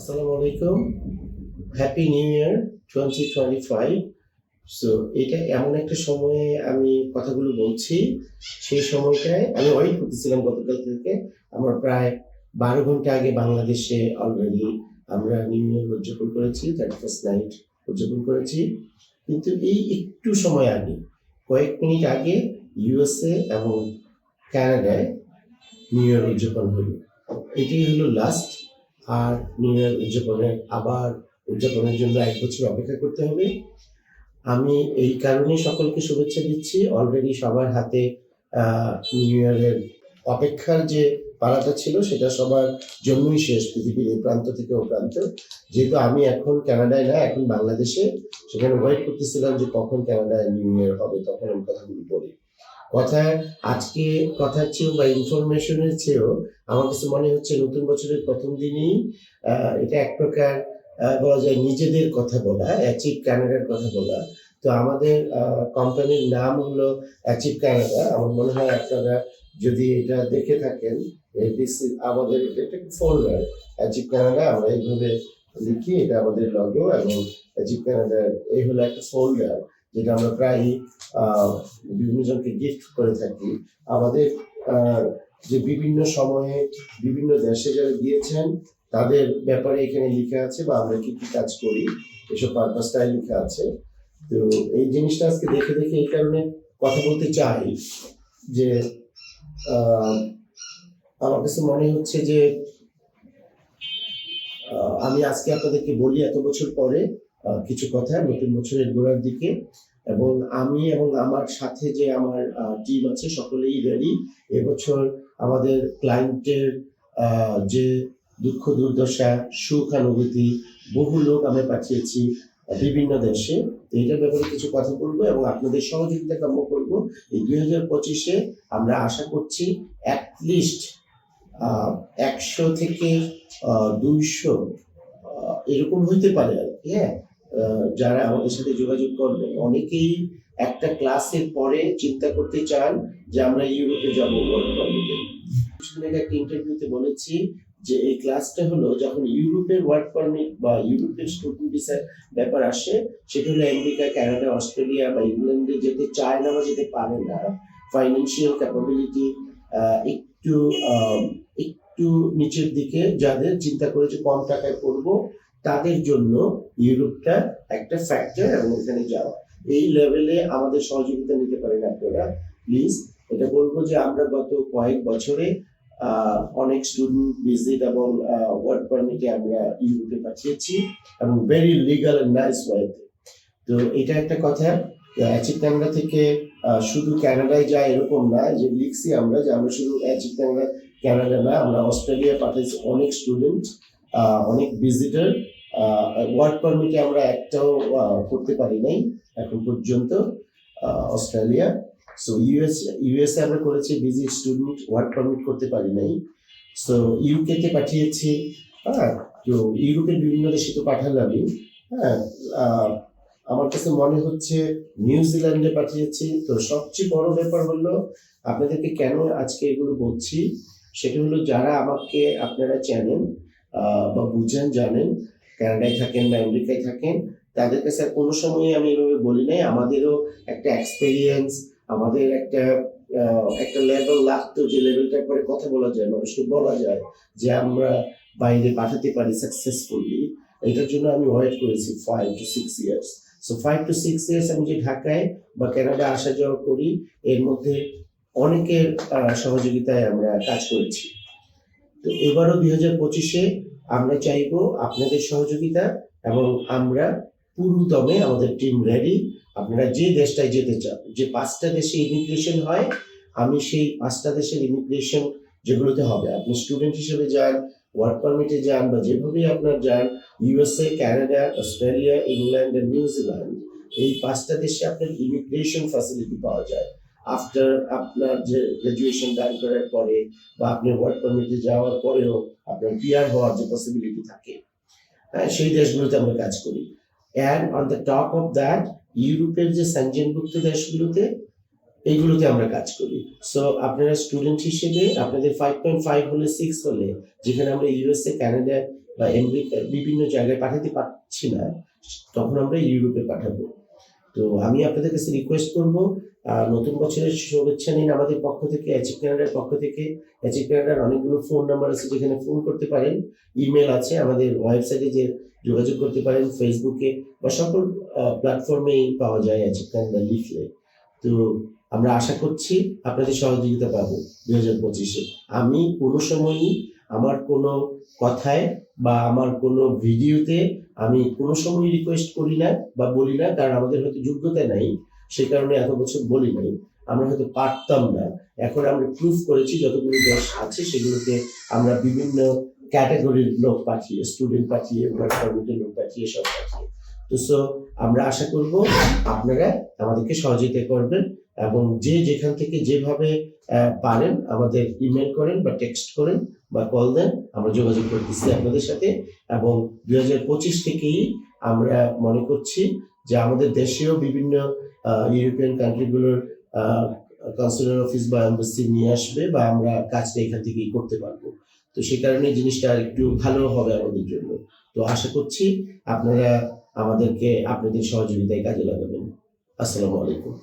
আসসালামু আলাইকুম। Happy new year twenty twenty five so এটা এমন একটা সময়ে আমি কথাগুলো বলছি। সেই সময়টায় আমি ওয়েট করতেছিলাম গতকাল থেকে, আমরা প্রায় বারো ঘণ্টা আগে বাংলাদেশে অলরেডি আমরা নিউ ইয়ার উদযাপন করেছি থার্টি ফার্স্ট নাইট উদযাপন করেছি। কিন্তু এই একটু সময় আগে, কয়েক মিনিট আগে ইউএসএ এবং কানাডায় নিউ ইয়ার উদযাপন হলো। এটাই হলো লাস্ট আর নিউ ইয়ার উদযাপনের আবার উদযাপনের জন্য এক বছর অপেক্ষা করতে হবে। আমি এই কারণে সকলকে শুভেচ্ছা দিচ্ছি। অলরেডি সবার হাতে নিউ ইয়ারের অপেক্ষার যে পালাটা ছিল, সেটা সবার জন্যই শেষ, পৃথিবীর এই প্রান্ত থেকে ও প্রান্ত। যেহেতু আমি এখন কানাডায় না, এখন বাংলাদেশে, সেখানে ওয়েট করতেছিলাম যে কখন কানাডায় নিউ ইয়ার হবে, তখন আমি কথাগুলি বলি। কথা আজকে কথার চেয়েও বা ইনফরমেশনের চেয়েও আমার কাছে মনে হচ্ছে নতুন বছরের প্রথম দিনেই এটা এক প্রকার বলা যায় নিজেদের কথা বলা অ্যাচিভ ক্যানাডার কথা বলা। তো আমাদের কোম্পানির নাম হলো অ্যাচিভ ক্যানাডা আমার মনে হয় আপনারা যদি এটা দেখে থাকেন আমাদের এটা একটা ফোল্ডার অ্যাচিভ ক্যানাডা আমরা এইভাবে লিখি, এটা আমাদের লগো এবং অ্যাচিভ কানাডার এই হলো একটা ফোল্ডার যেটা আমরা প্রায় বিভিন্ন জনকে গিফট করে থাকি। আমাদের যে বিভিন্ন সময়ে বিভিন্ন দেশে যারা গিয়েছেন, তাদের ব্যাপারে এখানে লেখা আছে বা আমরা কি কি কাজ করি, এসব পারপাসটাই লেখা আছে। তো এই জিনিসটা আজকে দেখে দেখে এই কারণে কথা বলতে চাই যে আমার কাছে মনে হচ্ছে যে আমি আজকে আপনাদেরকে বলি এত বছর পরে কিছু কথা নতুন বছরের গোড়ার দিকে। এবং আমি এবং আমার সাথে যে আমার টিম আছে, সকলেই রেডি এবছর আমাদের ক্লায়েন্টের যে দুঃখ, দুর্দশা, সুখ অনুভূতি বহু লোক আমরা পাঠিয়েছি বিভিন্ন দেশে। এটার ব্যাপারে কিছু কথা বলব এবং আপনাদের সহযোগিতা কাম্য করব। এই দুই হাজার পঁচিশে আমরা আশা করছি অ্যাটলিস্ট একশো থেকে দুইশো এরকম হইতে পারে আর কি হ্যাঁ? যারা আমাদের সাথে যোগাযোগ করবে, অনেকেই একটা ক্লাসের পরে চিন্তা করতে চান যে আমরা ইউরোপে যাব একটা ইন্টারভিউতে বলেছি যে এই ক্লাসটা হলো যখন ইউরোপের ওয়ার্ক পারমিট বা ইউরোপের স্টুডেন্ট ভিসার ব্যাপার আসে, সেটা হলো আমেরিকা, কানাডা, অস্ট্রেলিয়া বা ইংল্যান্ডে যেতে চায় না বা যেতে পারে না। ফাইন্যান্সিয়াল ক্যাপাবিলিটি একটু একটু নিচের দিকে যাদের চিন্তা করেছে কম টাকায় করব তাদের জন্য ইউরোপটা একটা ফ্যাক্টর এবং এখানে যাওয়া। এই লেভেলে আমাদের সহযোগিতা নিতে পারেন আপনারা। প্লিজ এটা বলব যে আমরা গত কয়েক বছরে অনেক স্টুডেন্ট ভিজিট এবং ওয়ার্ক পারমিটে আমরা ইউরোপে পাঠিয়েছি এবং ভেরি লিগাল এন্ড নাইস ওয়েতে তো। এটা একটা কথা। অ্যাচিভ থেকে শুধু কানাডায় যায় এরকম না, যে লিখছি আমরা যে আমরা শুধু অ্যাচিভ ক্যানাডা না, আমরা অস্ট্রেলিয়া পাঠিয়েছি অনেক স্টুডেন্ট অনেক ভিজিটার ওয়ার্ক পারমিটে আমরা একটাও করতে পারি নাই এখন পর্যন্ত অস্ট্রেলিয়া সো ইউএস ইউএসএ আমরা করেছি ভিজিট স্টুডেন্ট ওয়ার্ক পারমিট করতে পারি নাই। সো ইউকে তে পাঠিয়েছি হ্যাঁ তো ইউরোপের বিভিন্ন দেশে তো পাঠালামই হ্যাঁ আমার কাছে মনে হচ্ছে নিউজিল্যান্ডে পাঠিয়েছি। তো সবচেয়ে বড় ব্যাপার হলো, আপনাদেরকে কেন আজকে এগুলো বলছি, সেটা হলো যারা আমাকে আপনারা চেনেন বা বুঝেন, জানেন, কানাডায় থাকেন বা আমেরিকায় থাকেন, তাদের কাছে আর কোনো সময় আমি এভাবে বলি নাই। আমাদেরও একটা এক্সপেরিয়েন্স আমাদের একটা একটা লেভেল লাগতো যে লেভেলটার পরে কথা বলা যায়, মানুষকে বলা যায় যে আমরা বাইরে পাঠাতে পারি সাকসেসফুলি এটার জন্য আমি ওয়েট করেছি five to six years so five to six years আমি যে ঢাকায় বা কানাডা আসা যাওয়া করি, এর মধ্যে অনেকের সহযোগিতায় আমরা কাজ করেছি। তো এবারও দুই হাজার পঁচিশে আমরা চাইব আপনাদের সহযোগিতা এবং আমরা পুরুদমে আমাদের টিম রেডি আপনারা যে দেশটায় যেতে চান, যে পাঁচটা দেশে ইমিগ্রেশন হয়, আমি সেই পাঁচটা দেশের ইমিগ্রেশন যেগুলোতে হবে। আপনি স্টুডেন্ট হিসেবে যান ওয়ার্ক পারমিটে যান বা যেভাবেই আপনার যান USA Canada Australia England New Zealand এই পাঁচটা দেশে আপনার ইমিগ্রেশন ফ্যাসিলিটি পাওয়া যায়। আফটার আপনার যে গ্রাজুয়েশন ডান করার পরে বা আপনি ওয়ার্ক পারমিটে যাওয়ার পরেও আপনার পিআর হওয়ার যে পসিবিলিটি থাকে সেই দেশগুলোতে আমরা কাজ করি। And on the top of that ইউরোপের যে সেনজেনভুক্ত দেশগুলোতে, এইগুলোতে আমরা কাজ করি। সো আপনারা স্টুডেন্ট হিসেবে, আপনাদের ফাইভ পয়েন্ট ফাইভ হলে সিক্স হলে, যেখানে আমরা ইউএসএ কানাডা বা আমেরিকা বিভিন্ন জায়গায় পাঠাতে পারছি না, তখন আমরা ইউরোপে পাঠাবো। তো আমি আপনাদের কাছে রিকোয়েস্ট করব নতুন বছরের শুভেচ্ছা নিন আমাদের পক্ষ থেকে অ্যাচিভ কানাডার পক্ষ থেকে। অ্যাচিভ কানাডার অনেকগুলো ফোন নাম্বার আছে যেখানে ফোন করতে পারেন ইমেল আছে আমাদের ওয়েবসাইটে যে যোগাযোগ করতে পারেন ফেসবুকে বা সকল প্ল্যাটফর্মেই পাওয়া যায় অ্যাচিভ কানাডা লিখলে। তো আমরা আশা করছি আপনাদের সহযোগিতা পাবো দু হাজার পঁচিশে। আমি কোনো সময়ই আমার কোনো কথায় বা আমার কোনো ভিডিওতে আমি কোনো সময় রিকোয়েস্ট করি না বা বলি না, কারণ আমাদের হয়তো যোগ্যতা নাই, সে কারণে এত বছর বলি নাই। আমরা হয়তো পারতাম না। এখন আমরা প্রুফ করেছি, যতগুলো দেশ আছে সেগুলোতে আমরা বিভিন্ন ক্যাটাগরির লোক পাঠিয়ে স্টুডেন্ট পাঠিয়ে ওয়ার্ক পারমিটের লোক পাঠিয়ে, সব পাঠিয়ে। তো সো আমরা আশা করব আপনারা আমাদেরকে সহযোগিতা করবেন। এবং যে যেখান থেকে যেভাবে পারেন আমাদের ইমেল করেন বা টেক্সট করেন বা কল দেন, আমরা যোগাযোগ করতেছি আপনাদের সাথে। এবং দুই হাজার পঁচিশ থেকেই আমরা মনে করছি যে আমাদের দেশেও বিভিন্ন ইউরোপিয়ান কান্ট্রিগুলোর কনসুলার অফিস বা এম্বাসি নিয়ে আসবে বা আমরা কাজটা এখান থেকেই করতে পারব। তো সে কারণে জিনিসটা আর একটু ভালো হবে আমাদের জন্য। তো আশা করছি আপনারা আমাদেরকে আপনাদের সহযোগিতায় কাজে লাগাবেন। আসসালামু আলাইকুম।